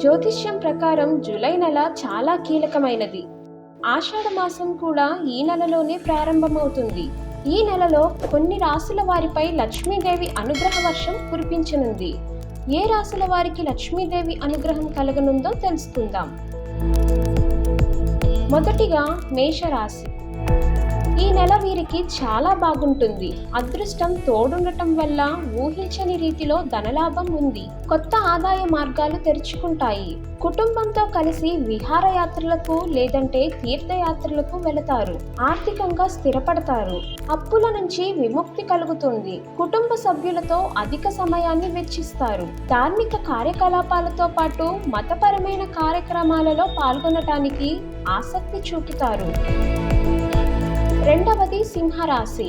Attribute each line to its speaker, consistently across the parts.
Speaker 1: జ్యోతిష్యం ప్రకారం జూలై నెల చాలా కీలకమైనది. ఆషాఢ మాసం కూడా ఈ నెలలోనే ప్రారంభమవుతుంది. ఈ నెలలో కొన్ని రాసుల వారిపై లక్ష్మీదేవి అనుగ్రహ వర్షం కురిపించనుంది. ఏ రాసుల వారికి లక్ష్మీదేవి అనుగ్రహం కలగనుందో తెలుసుకుందాం. మొదటిగా మేషరాశి. రాశి నెల వీరికి చాలా బాగుంటుంది. అదృష్టం తోడుండటం వల్ల ఊహించని రీతిలో ధనలాభం ఉంది. కొత్త ఆదాయ మార్గాలు తెరుచుకుంటాయి. కుటుంబంతో కలిసి విహారయాత్రలకు లేదంటే తీర్థయాత్రలకు వెళతారు. ఆర్థికంగా స్థిరపడతారు. అప్పుల నుంచి విముక్తి కలుగుతుంది. కుటుంబ సభ్యులతో అధిక సమయాన్ని వెచ్చిస్తారు. ధార్మిక కార్యకలాపాలతో పాటు మతపరమైన కార్యక్రమాలలో పాల్గొనటానికి ఆసక్తి చూపుతారు. రెండవది సింహరాశి.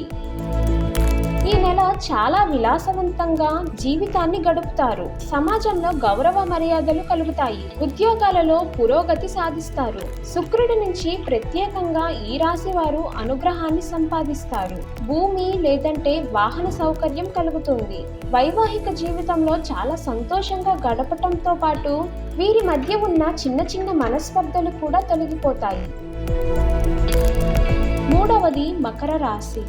Speaker 1: ఈ నెల చాలా విలాసవంతంగా జీవితాన్ని గడుపుతారు. సమాజంలో గౌరవ మర్యాదలు కలుగుతాయి. ఉద్యోగాలలో పురోగతి సాధిస్తారు. శుక్రుడి నుంచి ప్రత్యేకంగా ఈ రాశి వారు అనుగ్రహాన్ని సంపాదిస్తారు. భూమి లేదంటే వాహన సౌకర్యం కలుగుతుంది. వైవాహిక జీవితంలో చాలా సంతోషంగా గడపటంతో పాటు వీరి మధ్య ఉన్న చిన్న చిన్న మనస్పర్ధలు కూడా తొలగిపోతాయి. మూడవది మకర రాశి.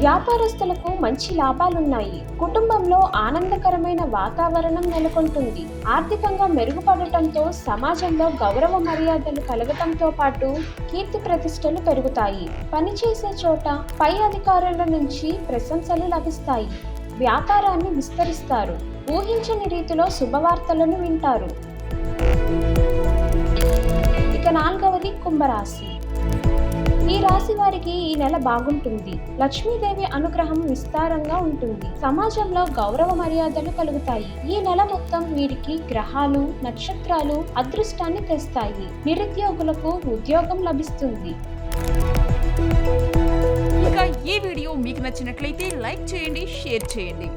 Speaker 1: వ్యాపారస్తులకు మంచి లాభాలున్నాయి. కుటుంబంలో ఆనందకరమైన వాతావరణం నెలకొంటుంది. ఆర్థికంగా మెరుగుపడటంతో సమాజంలో గౌరవ మర్యాదలు కలగటంతో పాటు కీర్తి ప్రతిష్టలు పెరుగుతాయి. పనిచేసే చోట పై అధికారుల నుంచి ప్రశంసలు లభిస్తాయి. వ్యాపారాన్ని విస్తరిస్తారు. ఊహించని రీతిలో శుభవార్తలను వింటారు. ఇక నాలుగవది కుంభరాశి. ఈ రాశి వారికి ఈ నెల బాగుంటుంది. లక్ష్మీదేవి అనుగ్రహం విస్తారంగా ఉంటుంది. సమాజంలో గౌరవ మర్యాదలు కలుగుతాయి. ఈ నెల మొత్తం వీరికి గ్రహాలు నక్షత్రాలు అదృష్టాన్ని తెస్తాయి. నిరుద్యోగులకు ఉద్యోగం లభిస్తుంది.
Speaker 2: ఇక ఈ వీడియో మీకు నచ్చినట్లయితే లైక్ చేయండి షేర్ చేయండి.